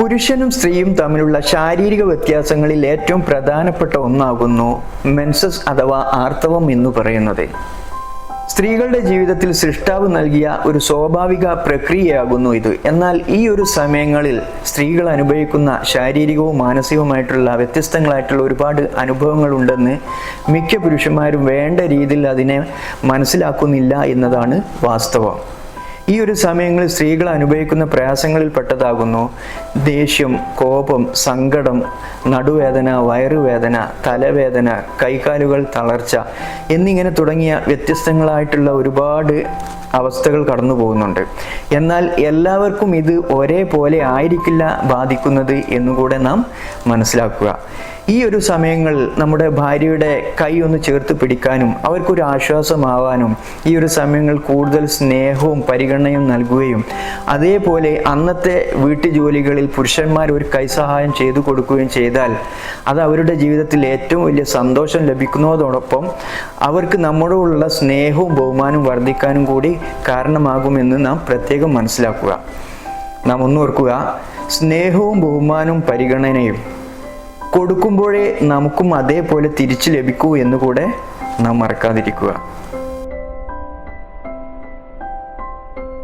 പുരുഷനും സ്ത്രീയും തമ്മിലുള്ള ശാരീരിക വ്യത്യാസങ്ങളിൽ ഏറ്റവും പ്രധാനപ്പെട്ട ഒന്നാകുന്നു മെൻസസ് അഥവാ ആർത്തവം എന്ന് പറയുന്നത്. സ്ത്രീകളുടെ ജീവിതത്തിൽ സൃഷ്ടാവ് നൽകിയ ഒരു സ്വാഭാവിക പ്രക്രിയയാകുന്നു ഇത്. എന്നാൽ ഈ ഒരു സമയങ്ങളിൽ സ്ത്രീകൾ അനുഭവിക്കുന്ന ശാരീരികവും മാനസികവുമായിട്ടുള്ള വ്യത്യസ്തങ്ങളായിട്ടുള്ള ഒരുപാട് അനുഭവങ്ങളുണ്ടെന്ന് മിക്ക പുരുഷന്മാരും വേണ്ട രീതിയിൽ അതിനെ മനസ്സിലാക്കുന്നില്ല എന്നതാണ് വാസ്തവം. ഈ ഒരു സമയങ്ങളിൽ സ്ത്രീകൾ അനുഭവിക്കുന്ന പ്രയാസങ്ങളിൽ പെട്ടതാകുന്നു. ദേഷ്യം കോപം സങ്കടം നടുവേദന വയറുവേദന തലവേദന കൈകാലുകൾ തളർച്ച എന്നിങ്ങനെ തുടങ്ങിയ വ്യത്യസ്തങ്ങളായിട്ടുള്ള ഒരുപാട് അവസ്ഥകൾ കടന്നു പോകുന്നുണ്ട്. എന്നാൽ എല്ലാവർക്കും ഇത് ഒരേപോലെ ആയിരിക്കില്ല ബാധിക്കുന്നത് എന്നുകൂടെ നാം മനസ്സിലാക്കുക. ഈ ഒരു സമയങ്ങൾ നമ്മുടെ ഭാര്യയുടെ കൈ ഒന്ന് ചേർത്ത് പിടിക്കാനും അവർക്കൊരു ആശ്വാസമാവാനും ഈ ഒരു സമയങ്ങൾ കൂടുതൽ സ്നേഹവും പരിഗണനയും നൽകുകയും അതേപോലെ അന്നത്തെ വീട്ടുജോലികളിൽ പുരുഷന്മാർ ഒരു കൈസഹായം ചെയ്തു കൊടുക്കുകയും ചെയ്താൽ അത് അവരുടെ ജീവിതത്തിൽ ഏറ്റവും വലിയ സന്തോഷം ലഭിക്കുന്നതോടൊപ്പം അവർക്ക് നമ്മളോടുള്ള സ്നേഹവും ബഹുമാനവും വർദ്ധിക്കാനും കൂടി കാരണമാകുമെന്ന് നാം പ്രത്യേകം മനസ്സിലാക്കുക. നാം ഒന്നോർക്കുക സ്നേഹവും ബഹുമാനവും പരിഗണനയും കൊടുക്കുമ്പോഴേ നമുക്കും അതേപോലെ തിരിച്ചു ലഭിക്കൂ എന്നുകൂടെ നാം മറക്കാതിരിക്കുക.